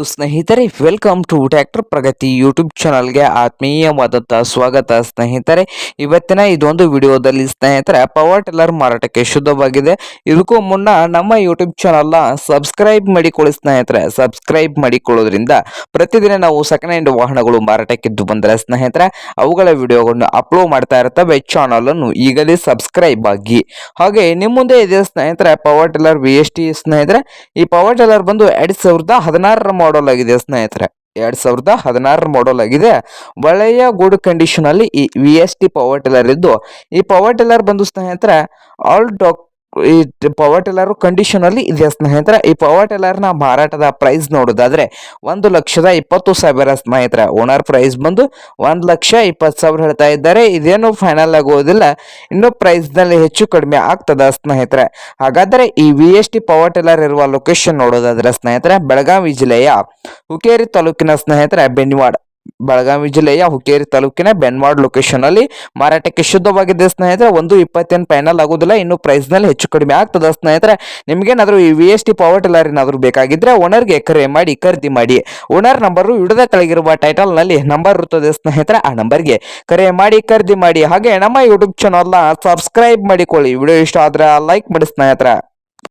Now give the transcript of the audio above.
ಸ್ನೇಹಿತರೆ welcome to tractor Pragati YouTube ಚಾನಲ್ಗೆ ಆತ್ಮೀಯವಾದಂಥ ಸ್ವಾಗತ ಸ್ನೇಹಿತರೆ. ಇವತ್ತಿನ ಇದೊಂದು ವಿಡಿಯೋದಲ್ಲಿ ಸ್ನೇಹಿತರೆ ಪವರ್ ಟಿಲ್ಲರ್ ಮಾರಾಟಕ್ಕೆ ಶುದ್ಧವಾಗಿದೆ. ಇದಕ್ಕೂ ಮುನ್ನ ನಮ್ಮ ಯೂಟ್ಯೂಬ್ ಚಾನಲ್ನ ಸಬ್ಸ್ಕ್ರೈಬ್ ಮಾಡಿಕೊಳ್ಳಿ ಸ್ನೇಹಿತರೆ. ಸಬ್ಸ್ಕ್ರೈಬ್ ಮಾಡಿಕೊಳ್ಳೋದ್ರಿಂದ ಪ್ರತಿದಿನ ನಾವು ಸೆಕೆಂಡ್ ಹ್ಯಾಂಡ್ ವಾಹನಗಳು ಮಾರಾಟಕ್ಕಿದ್ದು ಬಂದರೆ ಸ್ನೇಹಿತರೆ, ಅವುಗಳ ವಿಡಿಯೋಗಳನ್ನು ಅಪ್ಲೋಡ್ ಮಾಡ್ತಾ ಇರ್ತವೆ. ಚಾನಲನ್ನು ಈಗಲೇ ಸಬ್ಸ್ಕ್ರೈಬ್ ಆಗಿ. ಹಾಗೆ ನಿಮ್ಮ ಮುಂದೆ ಇದೆ ಸ್ನೇಹಿತರೆ ಪವರ್ ಟಿಲ್ಲರ್ ವಿ ಎಸ್ ಸ್ನೇಹಿತರೆ. ಈ ಪವರ್ ಟಿಲ್ಲರ್ ಬಂದು ಎರಡು ಸಾವಿರದ ಹದಿನಾರರ ಮಾಡಲ್ ಆಗಿದೆ ಸ್ನೇಹಿತರೆ. ಎರಡ್ ಸಾವಿರದ ಹದಿನಾರರ ಮಾಡಲ್ ಆಗಿದೆ. ಒಳ್ಳೆಯ ಗುಡ್ ಕಂಡೀಷನ್ ಅಲ್ಲಿ ಈ V S T power tiller ಇದ್ದು, ಈ ಪವರ್ ಟಿಲ್ಲರ್ ಬಂದು ಸ್ನೇಹಿತರೆ ಆಲ್ ಡಾಕ್ ಈ ಪವರ್ ಟೆಲ್ಲರು ಕಂಡೀಷನ್ ಅಲ್ಲಿ ಇದೆ ಸ್ನೇಹಿತರೆ. ಈ ಪವರ್ ಟೆಲ್ಲರ್ನ ಮಾರಾಟದ ಪ್ರೈಸ್ ನೋಡೋದಾದ್ರೆ ಒಂದು ಲಕ್ಷದ ಇಪ್ಪತ್ತು ಸಾವಿರ ಸ್ನೇಹಿತರೆ. ಓನರ್ ಪ್ರೈಸ್ ಬಂದು ಒಂದು ಲಕ್ಷ ಇಪ್ಪತ್ತು ಸಾವಿರ ಹೇಳ್ತಾ ಇದ್ದಾರೆ. ಇದೇನು ಫೈನಲ್ ಆಗುವುದಿಲ್ಲ ಇನ್ನು ಪ್ರೈಸ್ನಲ್ಲಿ ಹೆಚ್ಚು ಕಡಿಮೆ ಆಗ್ತದ ಸ್ನೇಹಿತರೆ. ಹಾಗಾದ್ರೆ ಈ V S T power tiller ಇರುವ ಲೊಕೇಶನ್ ನೋಡೋದಾದ್ರೆ ಸ್ನೇಹಿತರೆ, ಬೆಳಗಾವಿ ಜಿಲ್ಲೆಯ ಹುಕೇರಿ ತಾಲೂಕಿನ ಸ್ನೇಹಿತರೆ ಬೆನ್ವಾಡ್ ಬೆಳಗಾವಿ ಜಿಲ್ಲೆಯ ಹುಕ್ಕೇರಿ ತಾಲೂಕಿನ ಬೆನ್ವಾಡ್ ಲೊಕೇಶನ್ ಅಲ್ಲಿ ಮಾರಾಟಕ್ಕೆ ಶುದ್ಧವಾಗಿದೆ ಸ್ನೇಹಿತರೆ. ಒಂದು ಇಪ್ಪತ್ತೇನು ಫೈನಲ್ ಆಗೋದಿಲ್ಲ ಇನ್ನು ಪ್ರೈಸ್ನಲ್ಲಿ ಹೆಚ್ಚು ಕಡಿಮೆ ಆಗ್ತದ ಸ್ನೇಹಿತರೆ. ನಿಮ್ಗೇನಾದ್ರೂ ಈ V S T power tiller ಏನಾದ್ರೂ ಬೇಕಾಗಿದ್ರೆ ಓನರ್ಗೆ ಕರೆ ಮಾಡಿ, ಖರೀದಿ ಮಾಡಿ. ಓನರ್ ನಂಬರು ಹಿಡಿದ ಕೆಳಗಿರುವ ಟೈಟಲ್ನಲ್ಲಿ ನಂಬರ್ ಇರುತ್ತದೆ ಸ್ನೇಹಿತರೆ. ಆ ನಂಬರ್ಗೆ ಕರೆ ಮಾಡಿ, ಖರೀದಿ ಮಾಡಿ. ಹಾಗೆ ನಮ್ಮ ಯೂಟ್ಯೂಬ್ ಚಾನಲ್ನ ಸಬ್ಸ್ಕ್ರೈಬ್ ಮಾಡಿಕೊಳ್ಳಿ. ವಿಡಿಯೋ ಇಷ್ಟ ಆದ್ರೆ ಲೈಕ್ ಮಾಡಿ ಸ್ನೇಹಿತರೆ.